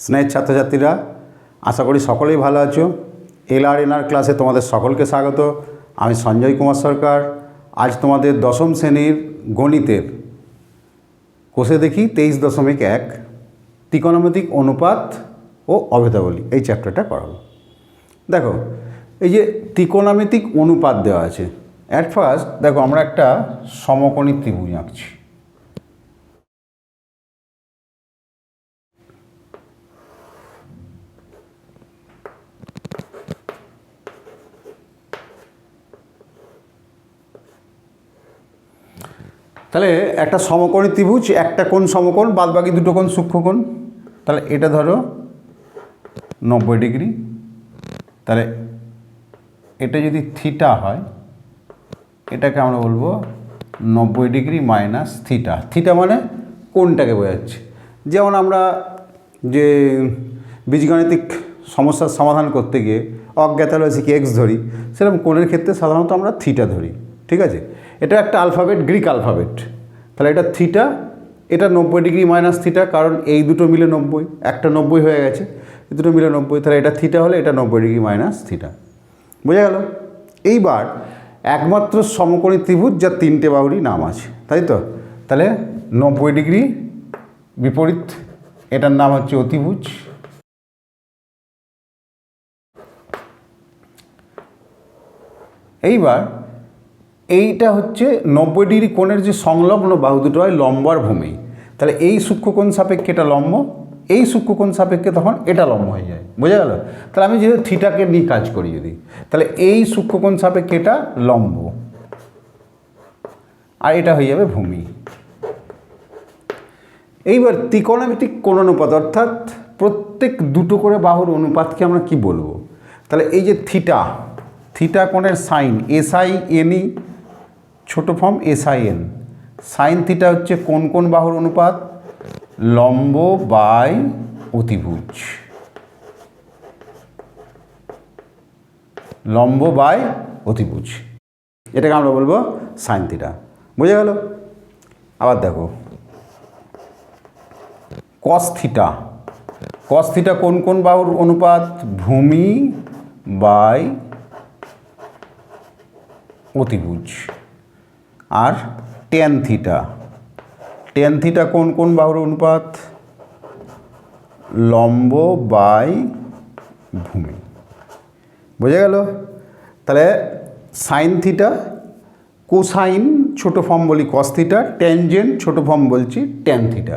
স্নেহের ছাত্রছাত্রীরা, আশা করি সকলেই ভালো আছো। এল আর এনআর ক্লাসে তোমাদের সকলকে স্বাগত। আমি সঞ্জয় কুমার সরকার। আজ তোমাদের দশম শ্রেণির গণিতের কোষে দেখি তেইশ দশমিক এক, ত্রিকোণমিতিক অনুপাত ও অভেদাবলী। এই চ্যাপ্টারটা করাবো দেখো, এই যে ত্রিকোণমিতিক অনুপাত দেওয়া আছে অ্যাট ফার্স্ট দেখো আমরা একটা সমকোণী ত্রিভুজ আঁকছি। তাহলে একটা সমকোণী ত্রিভুজ, একটা কোণ সমকোণ বাদ বাকি দুটো কোণ সূক্ষ্মকোণ তাহলে এটা ধরো নব্বই ডিগ্রি। তাহলে এটা যদি থিটা হয়, এটাকে আমরা বলব নব্বই ডিগ্রি মাইনাস থিটা। থিটা মানে কোনটাকে বোঝাচ্ছে। যেমন আমরা যে বীজগাণিতিক সমস্যার সমাধান করতে গিয়ে অজ্ঞাতালসিকে এক্স ধরি, সেরকম কোণের ক্ষেত্রে সাধারণত আমরা থিটা ধরি, ঠিক আছে? এটা একটা আলফাবেট গ্রিক আলফাবেট তাহলে এটা থিটা এটা নব্বই ডিগ্রি মাইনাস থিটা কারণ এই দুটো মিলে নব্বই, একটা নব্বই হয়ে গেছে, এই দুটো মিলে নব্বই, তাহলে এটা থিটা হলে এটা নব্বই ডিগ্রি মাইনাস থিটা বোঝা গেল? এইবার একমাত্র সমকোণী ত্রিভুজ যার তিনটে বাহুরই নাম আছে, তাই তো? তাহলে নব্বই ডিগ্রি বিপরীত, এটার নাম হচ্ছে অতিভুজ। এইবার এইটা হচ্ছে নব্বই ডিগ্রি কোণের যে সংলগ্ন বাহু দুটো হয় লম্ব আর ভূমি। তাহলে এই সূক্ষ্মকোণ সাপেক্ষে এটা লম্ব, এই সূক্ষ্মকোণ সাপেক্ষে তখন এটা লম্ব হয়ে যায়। বোঝা গেল? তাহলে আমি যেহেতু থিটাকে নিয়ে কাজ করি যদি, তাহলে এই সূক্ষ্মকোণ সাপেক্ষে এটা লম্ব। আর এটা হয়ে যাবে ভূমি। এইবার ত্রিকোণমিতিক কোণ অনুপাত অর্থাৎ প্রত্যেক দুটো করে বাহুর অনুপাতকে আমরা কি বলব? তাহলে এই যে থিটা থিটা কোণের sine S I N E ছোট form S I N sine theta হচ্ছে কোন কোন বাহুর অনুপাত? লম্ব বাই অতিভুজ। লম্ব বাই অতিভুজ। এটাকে আমরা বলব সাইন থিটা বুঝে গেল? আবার দেখো। কস থিটা কস থিটা কোন কোন বাহুর অনুপাত? ভূমি বাই অতিভুজ। আর টেন থিটা টেন থিটা কোন কোন বাহুর অনুপাত? লম্ব বাই ভূমি। বোঝা গেল? তাহলে সাইন থিটা কোসাইন ছোটো ফর্ম বলি কস থিটা ট্যানজেন্ট ছোটো ফর্ম বলছি ট্যান থিটা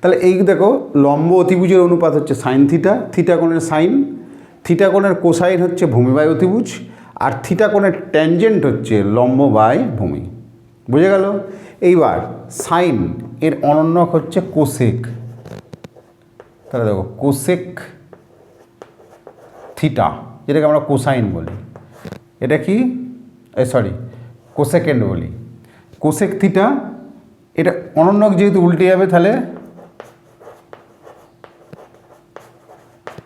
তাহলে এই দেখো, লম্ব অতিভুজের অনুপাত হচ্ছে সাইন থিটা থিটা কোণের সাইন থিটা কোণের কোসাইন হচ্ছে ভূমি বাই অতিভুজ, আর থিটা কোণের ট্যানজেন্ট হচ্ছে লম্ব বাই ভূমি। বুঝে গেল? এইবার সাইন এর অনন্যক হচ্ছে কোসেক। তাহলে দেখো, কোসেক থিটা, যেটাকে আমরা কোসাইন বলি। এটা কি? সরি, কোসেকেন্ড বলি। কোসেক থিটা, এটা অনন্যক যেহেতু উল্টে যাবে, তাহলে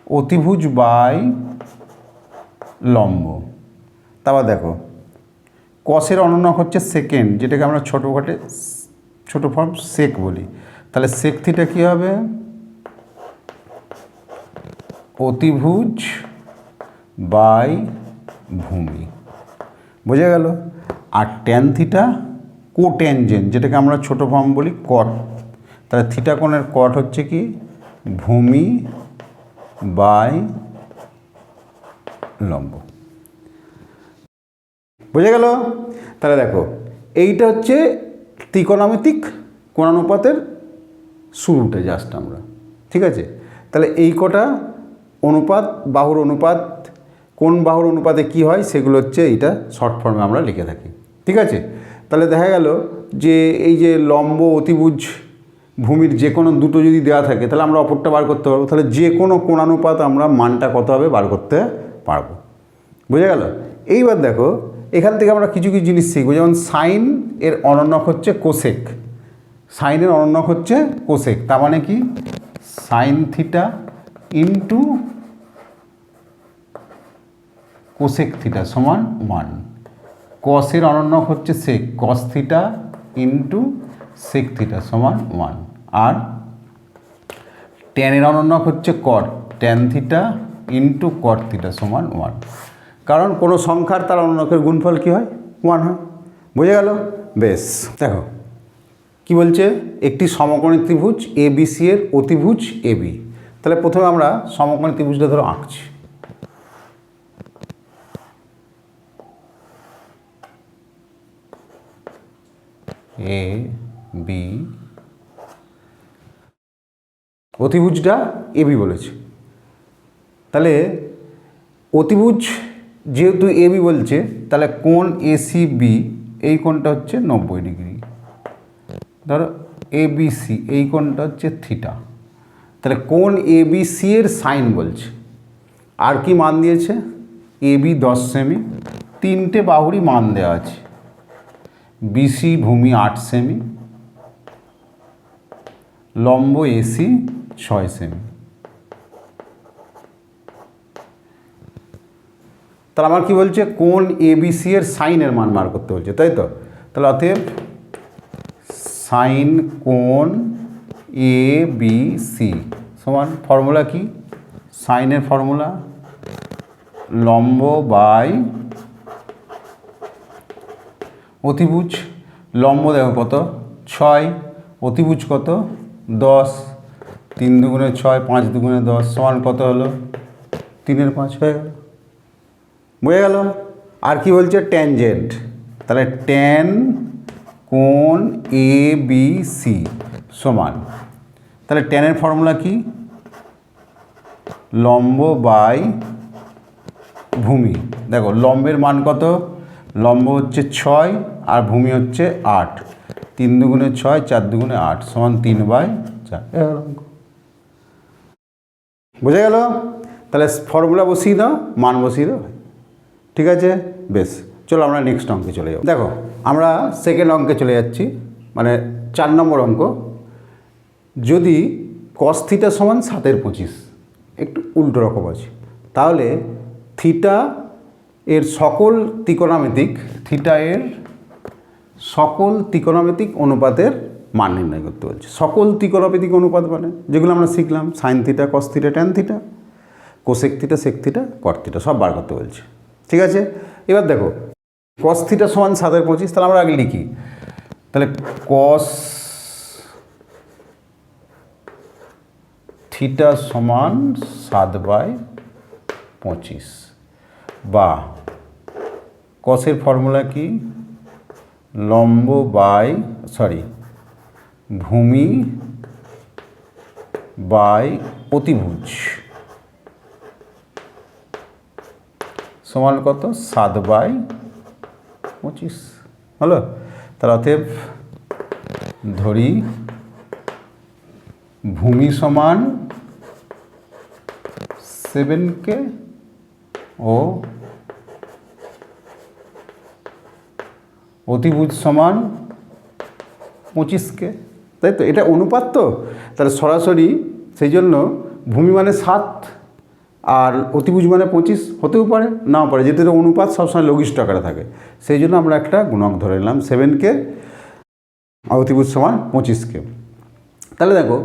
অতিভুজ বাই লম্ব। তারপর দেখো কসের অনন্যক হচ্ছে সেকেন্ড যেটাকে আমরা ছোটো ছোটো ফর্ম সেক বলি। তাহলে সেক থিটা কী হবে? অতিভুজ বাই ভূমি। বোঝা গেল? আর ট্যান থিটা কোট্যানজেন্ট যেটাকে আমরা ছোটো ফর্ম বলি কট তাহলে থিটা কোণের কট হচ্ছে কি? ভূমি বাই লম্ব। বুঝে গেল? তাহলে দেখো, এইটা হচ্ছে ত্রিকোণমিতিক কোণানুপাতের শুরুটা জাস্ট আমরা, ঠিক আছে? তাহলে এই কটা অনুপাত, বাহুর অনুপাত, কোন বাহুর অনুপাতে কি হয়, সেগুলো হচ্ছে এইটা শর্ট ফর্মে আমরা লিখে থাকি, ঠিক আছে? তাহলে দেখা গেল যে এই যে লম্ব অতিভুজ ভূমির যে কোনো দুটো যদি দেওয়া থাকে, তাহলে আমরা অপরটা বার করতে পারব। তাহলে যে কোনো কোণানুপাত আমরা মানটা কত হবে বার করতে পারব, বুঝে গেল? এইবার দেখো এখান থেকে আমরা কিছু কিছু জিনিস শিখব। যেমন সাইন এর অনন্যক হচ্ছে কোসেক। সাইনের অনন্যক হচ্ছে কোসেক। তার মানে কি? Sine theta into cosec theta সমান ওয়ান। কসের অনন্যক হচ্ছে sec. Cos theta into sec theta সমান ওয়ান। আর ট্যানের অনন্যক হচ্ছে cot. Tan theta into cot theta সমান ওয়ান। কারণ কোনো সংখ্যার তার অনন্যকের গুণফল কী হয়? ওয়ান হয়। বুঝে গেল? বেশ, দেখো। কি বলছে? একটি সমকোণী ত্রিভুজ এ বি সি এর অতিভুজ এ বি তাহলে প্রথমে আমরা সমকোণী ত্রিভুজটা ধরো আঁকছি। এ বি অতিভুজটা এ বি বলেছে। তাহলে অতিভুজ যেহেতু এ বি বলছে, তাহলে কোন এসি বি এই কোণটা হচ্ছে নব্বই ডিগ্রি। ধরো এবিসি এই কোণটা হচ্ছে থিটা। তাহলে কোন এবিসি এর সাইন বলছে। আর কি মান দিয়েছে? এবি দশ সেমি। তিনটে বাহুরই মান দেওয়া আছে। বিসি ভূমি আট সেমি। লম্ব এসি ছয় সেমি। তাহলে আমার কি বলছে? কোন এবিসি এর সাইনের মান বার করতে বলছে, তাই তো? তাহলে অতএব সাইন কোন এ বি সি সমান ফর্মুলা কি? সাইনের ফর্মুলা লম্ব বাই অতিভুজ, লম্ব দেখো কত? ছয়, অতিভুজ কত? দশ, তিন দুগুণে ছয়, পাঁচ দুগুণে দশ, সমান কত হলো? তিনের পাঁচ হয়ে গেল। বুঝে গেল। আর কি বলছে? ট্যানজেন্ট তাহলে ট্যান কোন এ বি সি সমান। তাহলে ট্যানের ফর্মুলা কি? লম্ব বাই ভূমি। দেখো, লম্বের মান কত? লম্ব হচ্ছে ছয় আর ভূমি হচ্ছে আট। তিন দুগুণে ছয়, চার দুগুণে আট সমান তিন বাই চার। বুঝে গেল? তাহলে ফর্মুলা বসিয়ে দাও, মান বসিয়ে দাও। ঠিক আছে? বেশ। চলো আমরা নেক্সট অঙ্কে চলে যাব। দেখো, আমরা সেকেন্ড অঙ্কে চলে যাচ্ছি মানে চার নম্বর অঙ্ক। যদি কস থিটা সমান সাতের পঁচিশ, একটু উল্টো রকম আছে। তাহলে থিটা এর সকল ত্রিকোণামিতিক থিটা এর সকল ত্রিকোণামিতিক অনুপাতের মান নির্ণয় করতে বলছে। সকল ত্রিকোণামিতিক অনুপাত মানে যেগুলো আমরা শিখলাম sine theta cos theta tan theta cosec theta sec theta cot theta সব বার করতে বলছে। ঠিক আছে? এবার দেখো কস থিটা সমান সাতের পঁচিশ, তাহলে আমরা আগে লিখি। তাহলে কস থিটা সমান সাত বাই পঁচিশ। বা কসের ফর্মুলা কি? লম্ব বাই সরি ভূমি বাই অতিভুজ সমান কত? সাত বাই পঁচিশ। হলো? তার অতএব ধরি ভূমি সমান সেভেন কে ও অতিভুজ সমান পঁচিশকে তাই তো? এটা অনুপাত তো? তাহলে সরাসরি সেই জন্য ভূমি মানে সাত। আর অতিভুজ মানে পঁচিশ, হতেও পারে, নাও পারে এটা অনুপাত সবসময় লঘিষ্ঠ আকারে থাকে। সেই জন্য আমরা একটা গুণক ধরে নিলাম সেভেনকে অতিভুজ সমান পঁচিশকে তাহলে দেখো,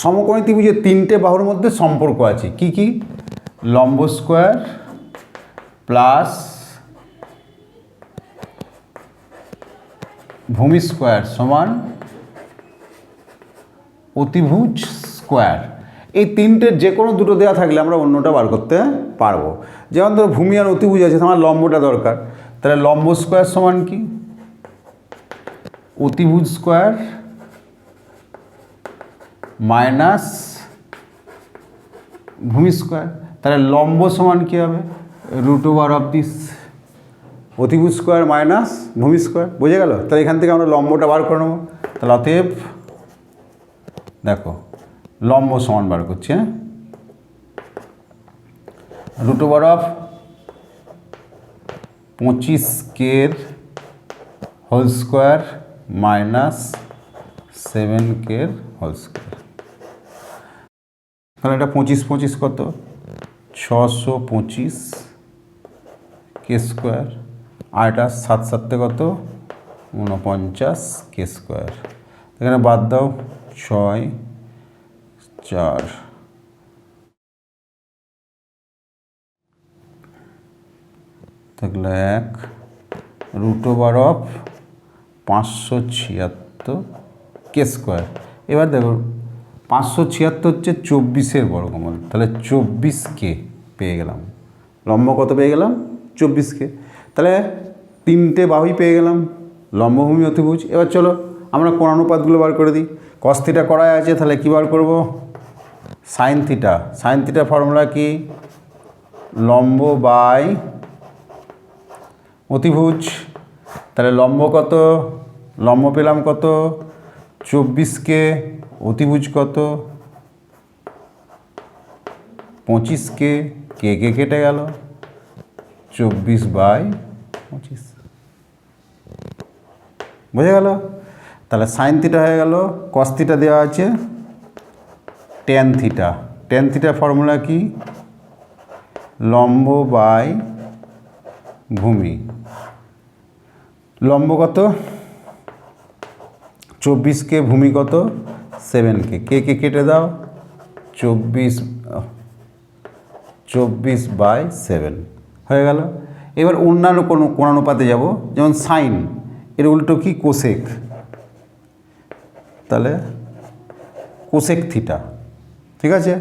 সমকোণী ত্রিভুজের তিনটে বাহুর মধ্যে সম্পর্ক আছে, কি কি? লম্ব স্কোয়ার প্লাস ভূমি স্কোয়ার সমান অতিভুজ স্কোয়ার এই তিনটের যে কোনো দুটো দেওয়া থাকলে আমরা অন্যটা বার করতে পারব। যেমন ধরো ভূমি আর অতিভুজ আছে আমার লম্বটা দরকার। তাহলে লম্ব স্কোয়ার সমান কি? অতিভুজ স্কোয়ার মাইনাস ভূমি স্কোয়ার তাহলে লম্ব সমান কী হবে? রুট ওভার অফ দিস অতিভুজ স্কোয়ার মাইনাস ভূমি স্কোয়ার বুঝে গেল? তাহলে এখান থেকে আমরা লম্বটা বার করে নেব। তাহলে অতএব, দেখো লম্ব সমান বার করছি হ্যাঁ? রুট ওভার অফ পঁচিশ কের হোল স্কোয়ার মাইনাস সেভেন কের হোল স্কোয়ার। তাহলে এটা পঁচিশ পঁচিশ কত? ছশো পঁচিশ কে স্কোয়ার। আর এটা সাত সাততে কত? ঊনপঞ্চাশ কে স্কোয়ার। এখানে বাদ দাও, ছয় চার। থাকলে এক রুট ওভার অফ পাঁচশো ছিয়াত্তর কে স্কোয়ার এবার দেখো, পাঁচশো ছিয়াত্তর হচ্ছে চব্বিশের বর্গমূল। তাহলে চব্বিশ কে পেয়ে গেলাম। লম্ব কত পেয়ে গেলাম? চব্বিশ কে তাহলে তিনটে বাহুই পেয়ে গেলাম, লম্বভূমি অতিভুজ। এবার চলো আমরা কোণানুপাতগুলো বার করে দিই। কস্তিটা করাই আছে, তাহলে কী বার করব? Sine theta sine theta formula কি? লম্ব বাই অতিভুজ। তাহলে লম্ব কত? লম্ব পেলাম কত? চব্বিশকে অতিভুজ কত? পঁচিশকে কে কে কেটে গেল? চব্বিশ বাই পঁচিশ। বুঝে গেল? তাহলে সাইন থিটা হয়ে গেল। কস থিটা দেওয়া আছে। Tan theta tan theta formula কি? লম্ব বাই ভূমি। লম্ব কত? চব্বিশকে ভূমি কত? সেভেনকে কে কে কেটে দাও? চব্বিশ চব্বিশ বাই সেভেন হয়ে গেল। এবার অন্যান্য কোনো কোণানুপাতে যাব, যেমন সাইন এর উল্টো কি? কোসেক তাহলে কোসেক থিটা ঠিক আছে?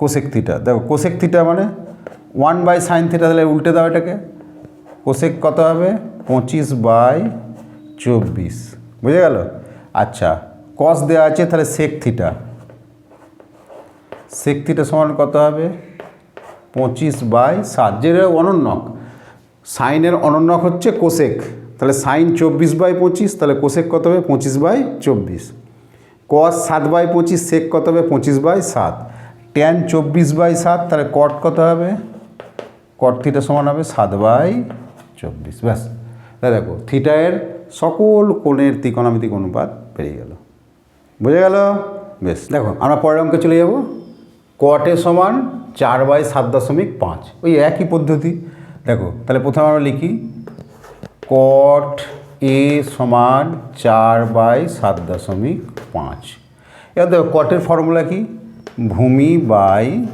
কোশেক থিটা দেখো কোশেক থিটা মানে ওয়ান বাই সাইন থিটা তাহলে উল্টে দাও এটাকে। কোশেক কত হবে? পঁচিশ বাই চব্বিশ। বুঝে গেল? আচ্ছা কস দেওয়া আছে তাহলে সেক থিটা সেক থিটা সমান কত হবে? পঁচিশ বাই সাত। যেটা অনন্যক। সাইনের অনন্যক হচ্ছে কোশেক তাহলে সাইন চব্বিশ বাই পঁচিশ, তাহলে কোশেক কত হবে? পঁচিশ বাই চব্বিশ। কস সাত বাই পঁচিশ সেক কত হবে? পঁচিশ বাই সাত। ট্যান চব্বিশ বাই সাত তাহলে কট কত হবে? কট থিটা সমান হবে সাত বাই চব্বিশ। ব্যাস। তাহলে দেখো থিটায়ের সকল কোণের ত্রিকোণামিতিক অনুপাত বেরিয়ে গেল। বুঝে গেল? বেশ। দেখো। আমরা পরের অঙ্কে চলে যাব। কটে সমান চার বাই সাত দশমিক পাঁচ। ওই একই পদ্ধতি। দেখো তাহলে প্রথমে আমরা লিখি কট এ সমান চার বাই সাত দশমিক পাঁচ। এবার দেখো কটের ফর্মুলা কি? ভূমি বাই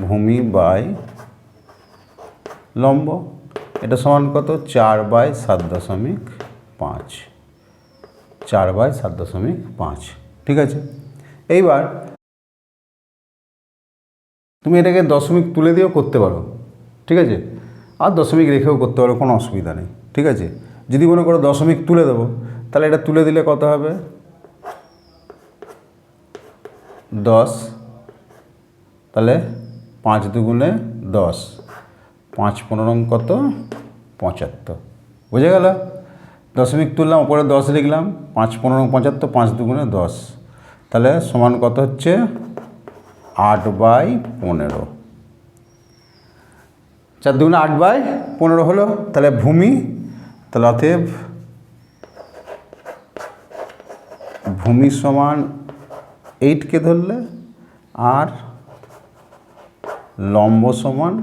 ভূমি বাই লম্ব। এটা সমান কত? চার বাই সাত দশমিক পাঁচ। চার বাই সাত দশমিক পাঁচ। ঠিক আছে? এইবার তুমি এটাকে দশমিক তুলে দিয়েও করতে পারো। ঠিক আছে? আর দশমিক রেখেও করতে পারো, কোনো অসুবিধা নেই। ঠিক আছে? যদি মনে করো দশমিক তুলে দেবো তাহলে এটা তুলে দিলে কত হবে? দশ। তাহলে পাঁচ দুগুণে দশ। পাঁচ পনেরো কত? পঁচাত্তর। বুঝে গেল? দশমিক তুললাম, ওপরে দশ লিখলাম। পাঁচ পনেরো পঁচাত্তর, পাঁচ দুগুণে দশ। তাহলে সমান কত হচ্ছে? আট বাই পনেরো। চার দুগুণে আট বাই পনেরো হলো? তাহলে ভূমি, তাহলে অতএব ভূমি সমান এইটকে ধরলে? আর লম্ব সমান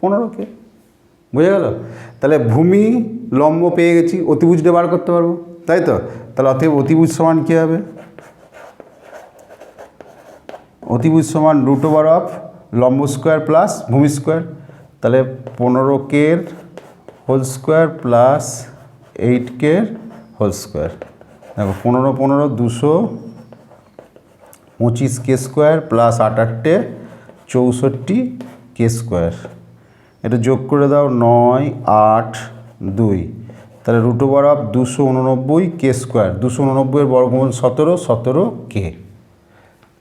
পনেরোকে বুঝে গেল? তাহলে ভূমি লম্ব পেয়ে গেছি, অতিভুজটা বার করতে পারব। তাই তো? তাহলে অতএব অতিভুজ সমান কী হবে? অতিভুজ সমান রুট ওভার অফ লম্ব স্কোয়ার প্লাস ভূমি স্কোয়ার তাহলে পনেরো কের হোল স্কোয়ার প্লাস এইট কের হোল স্কোয়ার দেখো, পনেরো পনেরো দুশো পঁচিশ কে স্কোয়ার প্লাস আট আটটে চৌষট্টি কে স্কোয়ার। এটা যোগ করে দাও নয়, আট, দুই। তাহলে রুট ওভার অফ দুশো উননব্বই কে স্কোয়ার। দুশো উননব্বইয়ের বর্গমূল সতেরো সতেরো কে।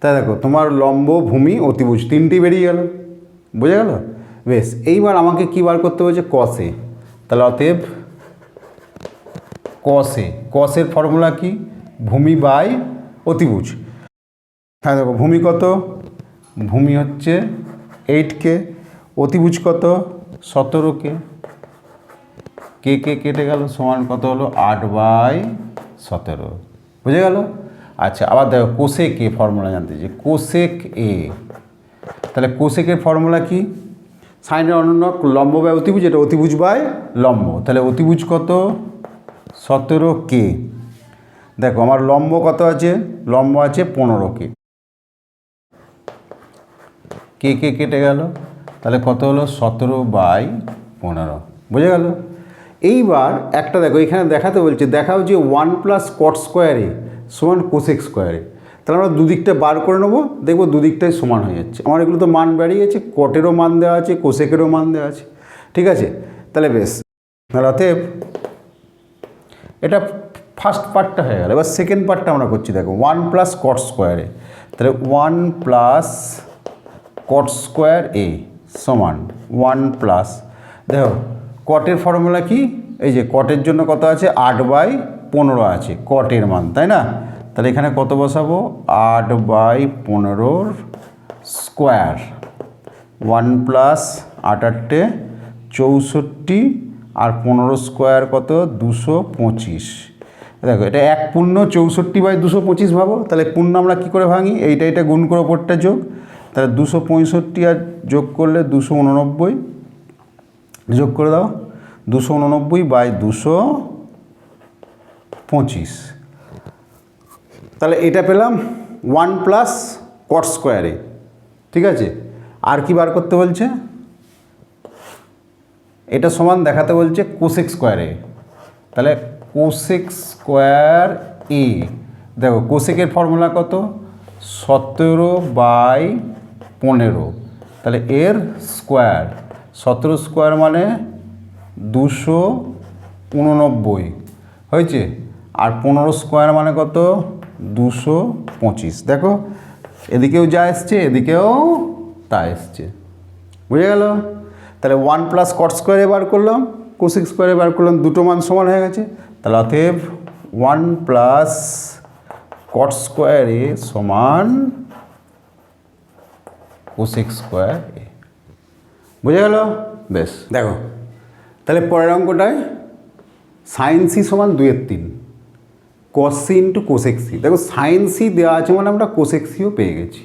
তাই দেখো, তোমার লম্ব ভূমি অতিভুজ, তিনটি বেরিয়ে গেল। বুঝে গেল? বেশ, এইবার আমাকে কী বার করতে হয়েছে? কসে তাহলে অতএব কসে। কসের ফর্মুলা কি? ভূমি বাই অতিভুজ। হ্যাঁ দেখো, ভূমি কত? ভূমি হচ্ছে এইট কে। অতিভুজ কত? সতেরো কে। কে কে কেটে গেল? সমান কত হলো? আট বাই সতেরো। বুঝে গেল? আচ্ছা আবার দেখো কোসেক এ ফর্মুলা জানতে চাই? কোসেক এ তাহলে কোসেকের ফর্মুলা কি? সাইনের অনন্য লম্ব বাই অতিভুজ, এটা অতিভুজ বাই লম্ব। তাহলে অতিভুজ কত? সতেরো কে দেখো, আমার লম্ব কত আছে? লম্ব আছে পনেরো কে কে কে কেটে গেল। তাহলে কত হলো? সতেরো বাই পনেরো। বুঝে গেল? এইবার একটা দেখো, এখানে দেখাতে বলছে, দেখাও যে ওয়ান প্লাস কট স্কোয়ারে সমান কোসেক স্কোয়ারে তাহলে আমরা দুদিকটা বার করে নেব, দেখব দুদিকটাই সমান হয়ে যাচ্ছে। আমার এগুলো তো মান বেরিয়েছে কটেরও মান দেওয়া আছে কোসেকেরও মান দেওয়া আছে। ঠিক আছে? তাহলে বেশ। তাহলে অতএব এটা ফার্স্ট পার্টটা হয়ে গেল। এবার সেকেন্ড পার্টটা আমরা করছি, দেখো ওয়ান প্লাস কট স্কোয়ারে তাহলে one plus cot square A সমান ওয়ান প্লাস দেখো কটের ফর্মুলা কি? এই যে কটের জন্য কত আছে? আট বাই পনেরো আছে কটের মান, তাই না? তাহলে এখানে কত বসাবো? আট বাই পনেরোর স্কোয়ার ওয়ান প্লাস আট আটটে চৌষট্টি আর পনেরো স্কোয়ার কত? দুশো পঁচিশ। দেখো, এটা এক পূর্ণ চৌষট্টি বাই দুশো পঁচিশ ভাবো। তাহলে পূর্ণ আমরা কী করে ভাঙি? এইটা এটা গুণ করে ওপরটা যোগ। তাহলে দুশো পঁয়ষট্টি আর যোগ করলে দুশো উননব্বই। যোগ করে দাও। দুশো উননব্বই বাই দুশো পঁচিশ। তাহলে এটা পেলাম ওয়ান প্লাস কট স্কোয়ারে। ঠিক আছে? আর কি বার করতে বলছে? এটা সমান দেখাতে বলছে কোসেক স্কোয়ারে তাহলে কোসেক স্কোয়ার এ দেখো কোসেকের ফর্মুলা কত? সতেরো বাই পনেরো। তাহলে এর স্কোয়ার সতেরো স্কোয়ার মানে দুশো উননব্বই। হয়েছে? আর পনেরো স্কোয়ার মানে কত? দুশো পঁচিশ। দেখো, এদিকেও যা এসছে, এদিকেও তা এসছে। বুঝে গেল? তাহলে ওয়ান প্লাস কট স্কোয়ারে বার করলাম কোসিক স্কোয়ারে বার করলাম, দুটো মান সমান হয়ে গেছে। তাহলে অতএব ওয়ান প্লাস কট স্কোয়ারে সমান কোসিক স্কোয়ার এ। বুঝে গেল? বেশ, দেখো। তাহলে পরের অঙ্কটায় সাইন সি সমান দুইয়ের তিন cos C into cosec C দেখো সাইন সি দেওয়া আছে মানে আমরা কোসেক পেয়ে গেছি।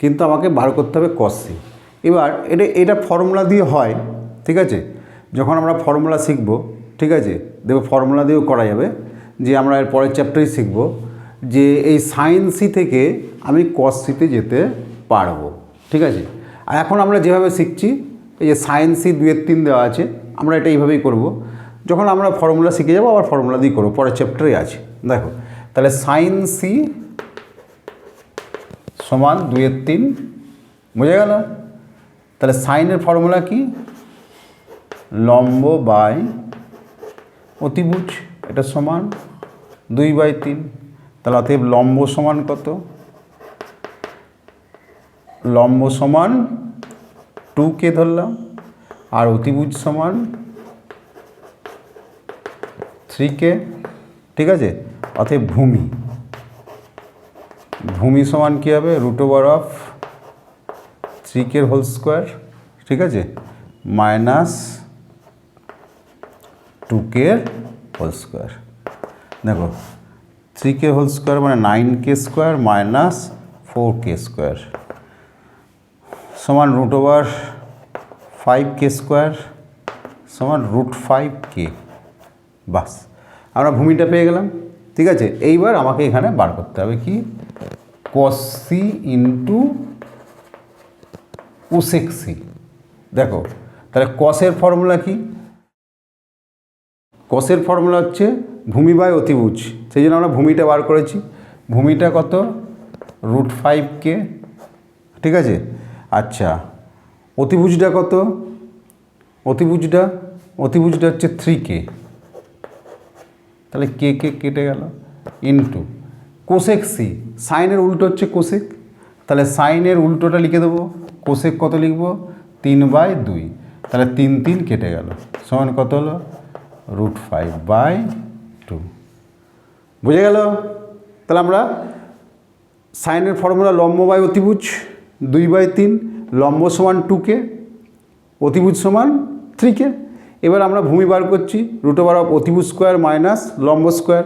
কিন্তু আমাকে বার করতে হবে কসি এবার এটা এটা ফর্মুলা দিয়ে হয়, ঠিক আছে? যখন আমরা ফর্মুলা শিখব, ঠিক আছে? দেখো ফর্মুলা দিয়েও করা যাবে যে আমরা এর পরের চ্যাপ্টারেই শিখব যে এই সাইন সি থেকে আমি কস সিতে যেতে পারব, ঠিক আছে? আর এখন আমরা যেভাবে শিখছি, এই যে সাইন সি দুয়ের তিন দেওয়া আছে, আমরা এটা এইভাবেই করব। যখন আমরা ফর্মুলা শিখে যাব, আবার ফর্মুলা দিয়ে করব, পরের চ্যাপ্টারে আছে। দেখো, তাহলে সাইন সি সমান দুইয়ের তিন, বুঝে গেল? তাহলে সাইনের ফর্মুলা কি? লম্ব বাই অতিভুজ, এটা সমান দুই বাই তিন। তাহলে অতএব লম্ব সমান কত? লম্ব সমান টু কে ধরলাম, আর অতিভুজ সমান থ্রি কে। ঠিক আছে? অতএব ভূমি। ভূমি সমান কী হবে? রুট ওভার অফ থ্রি কের হোল স্কোয়ার ঠিক আছে? মাইনাস টু কের হোল স্কোয়ার দেখো থ্রি কে হোল স্কোয়ার মানে নাইন কে স্কোয়ার মাইনাস ফোর কে স্কোয়ার সমান রুট ওভার ফাইভ কে স্কোয়ার সমান রুট ফাইভ কে বাস, আমরা ভূমিটা পেয়ে গেলাম, ঠিক আছে? এইবার আমাকে এখানে বার করতে হবে কি? কসি ইন্টু কুসেক্সি দেখো, তাহলে কসের ফর্মুলা কি? কসের ফর্মুলা হচ্ছে ভূমি বাই অতিভুজ। সেই জন্য আমরা ভূমিটা বার করেছি। ভূমিটা কত? রুট ফাইভ কে ঠিক আছে? আচ্ছা অতিভুজটা কত? অতিভুজটা অতিভুজটা হচ্ছে থ্রি কে তাহলে কে কে কেটে গেল ইন্টু কোসেক সি সাইনের উল্টো হচ্ছে কোসেক তাহলে সাইনের উল্টোটা লিখে দেবো। কোসেক কত লিখব? তিন বাই দুই। তাহলে তিন তিন কেটে গেল। সমান কত হলো? Root five by two. বুঝে গেল? তাহলে আমরা সাইনের ফর্মুলা লম্ব বাই অতিভুজ, দুই বাই তিন, লম্ব সমান টুকে অতিভুজ সমান থ্রিকে এবার আমরা ভূমি বার করছি রুট ওভার অফ অতিভুজ স্কোয়ার মাইনাস লম্ব স্কোয়ার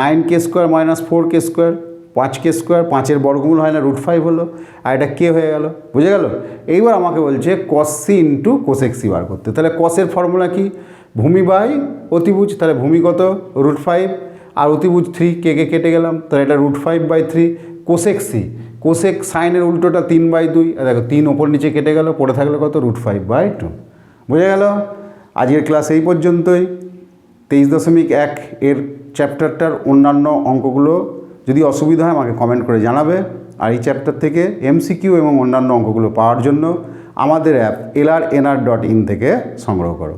নাইন কে স্কোয়ার মাইনাস ফোর কে স্কোয়ার পাঁচ কে স্কোয়ার, পাঁচের বর্গমূল হয় না, রুট ফাইভ হলো। আর এটা কে হয়ে গেল? বুঝে গেল? এইবার আমাকে বলছে cos C into cosec C বার করতে। তাহলে কসের ফর্মুলা কি? ভূমি বাই অতিভুজ, তাহলে ভূমি কত? Root five. আর অতিভুজ থ্রি কে কে কেটে গেলাম? তাহলে এটা root five by three cosec C cosec সাইনের উল্টোটা তিন বাই দুই। দেখো, তিন ওপর নিচে কেটে গেল, পড়ে থাকলে কত? রুট ফাইভ বাই টু বুঝে গেল? আজকের ক্লাস এই পর্যন্তই। তেইশ দশমিক এক এর চ্যাপ্টারটার অন্যান্য অঙ্কগুলো যদি অসুবিধা হয় আমাকে কমেন্ট করে জানাবে। আর এই চ্যাপ্টার থেকে এমসিকিউ এবং অন্যান্য অঙ্কগুলো পাওয়ার জন্য আমাদের অ্যাপ এলআরএনআর ডট ইন থেকে সংগ্রহ করো।